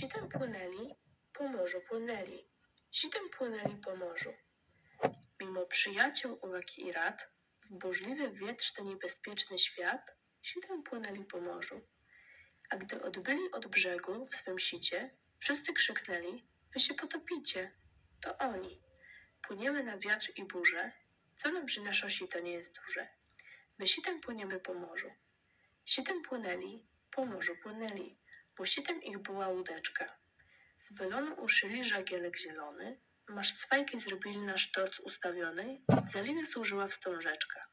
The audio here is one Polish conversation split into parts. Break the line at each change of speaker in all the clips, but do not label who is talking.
Sitem płynęli, po morzu płynęli, sitem płynęli po morzu. Mimo przyjaciół, uwag i rad, w burzliwy, wietrzny, niebezpieczny świat, sitem płynęli po morzu. A gdy odbyli od brzegu w swym sicie, wszyscy krzyknęli, wy się potopicie. To oni. Płyniemy na wiatr i burzę, co nam przynoszą sito nie jest duże. My sitem płyniemy po morzu. Sitem płynęli, po morzu płynęli, bo sitem ich była łódeczka. Z welonu uszyli żagielek zielony, masz cwajki zrobili na sztorc ustawiony, za linę służyła wstążeczka.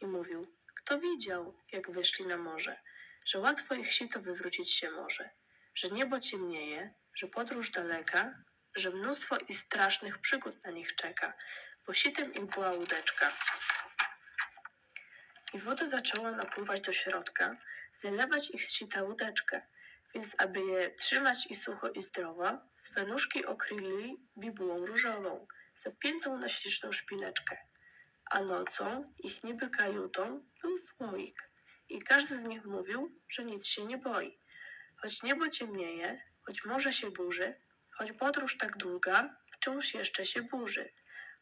I mówił, kto widział, jak wyszli na morze, że łatwo ich sito wywrócić się może, że niebo ciemnieje, że podróż daleka, że mnóstwo i strasznych przygód na nich czeka, bo sitem ich była łódeczka. I woda zaczęła napływać do środka, zalewać ich z sita łódeczkę, więc aby je trzymać i sucho i zdrowo, swe okryli bibułą różową, zapiętą na śliczną szpileczkę. A nocą ich niby kajutą był słoik i każdy z nich mówił, że nic się nie boi. Choć niebo ciemnieje, choć morze się burzy, choć podróż tak długa, wciąż jeszcze się burzy.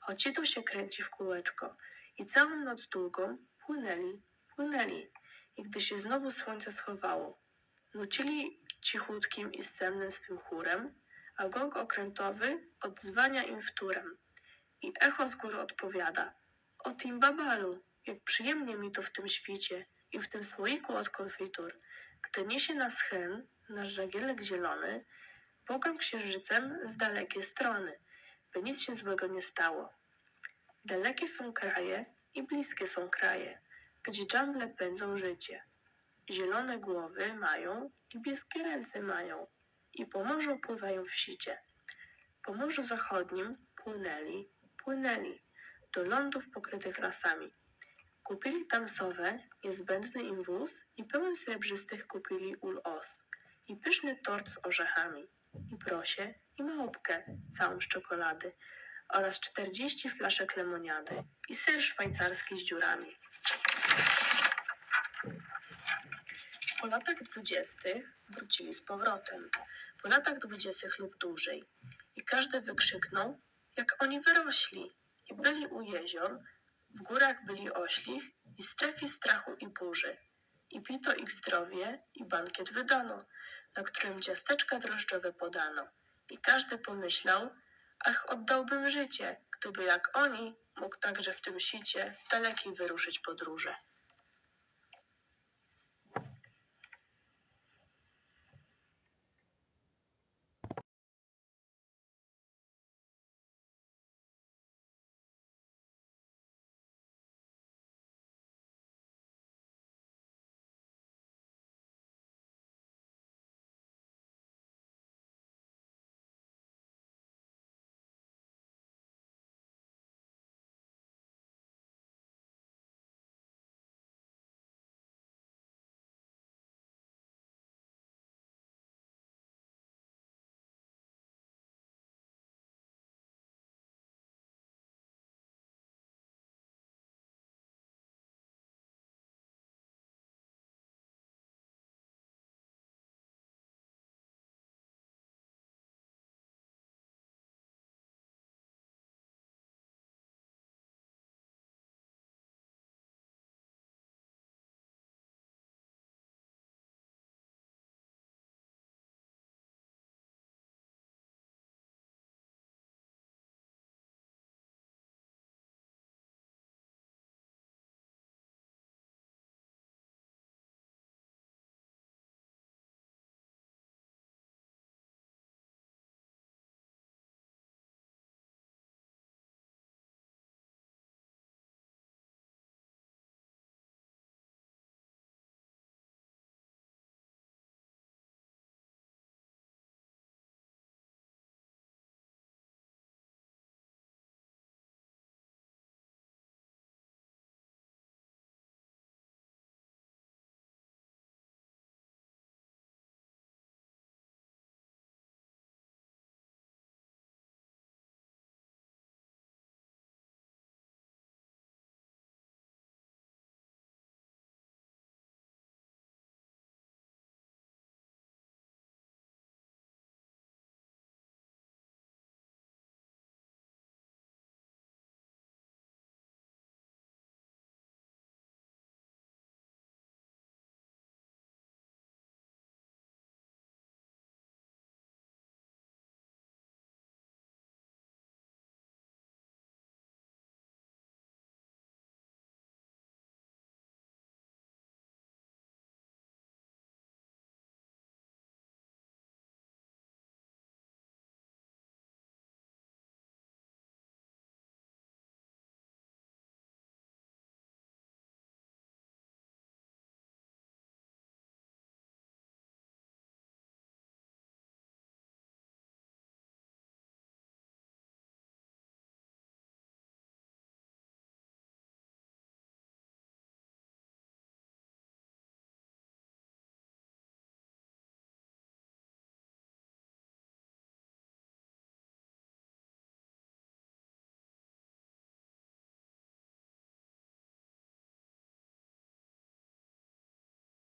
Choć tu się kręci w kółeczko i całą noc długą płynęli, płynęli. I gdy się znowu słońce schowało, nucili cichutkim i sennym swym chórem, a gong okrętowy odzwania im wtórem. I echo z góry odpowiada, o tym babalu, jak przyjemnie mi to w tym świcie i w tym słoiku od konfitur, gdy niesie nas hen, nasz żagielek zielony, Bogiem księżycem z dalekie strony, by nic się złego nie stało. Dalekie są kraje i bliskie są kraje, gdzie dżamble pędzą życie. Zielone głowy mają, niebieskie ręce mają i po morzu pływają w sicie. Po morzu zachodnim płynęli, płynęli do lądów pokrytych lasami. Kupili tam sowę, niezbędny im wóz i pełen srebrzystych kupili ul os i pyszny tort z orzechami i prosie i małpkę całą z czekolady oraz czterdzieści flaszek lemoniady i ser szwajcarski z dziurami. Po latach dwudziestych wrócili z powrotem. Po latach dwudziestych lub dłużej. I każdy wykrzyknął, jak oni wyrośli. I byli u jezior, w górach byli oślich i strefie strachu i burzy. I pito ich zdrowie i bankiet wydano, na którym ciasteczka drożdżowe podano. I każdy pomyślał, ach, oddałbym życie, gdyby jak oni mógł także w tym sicie dalekiej wyruszyć podróże.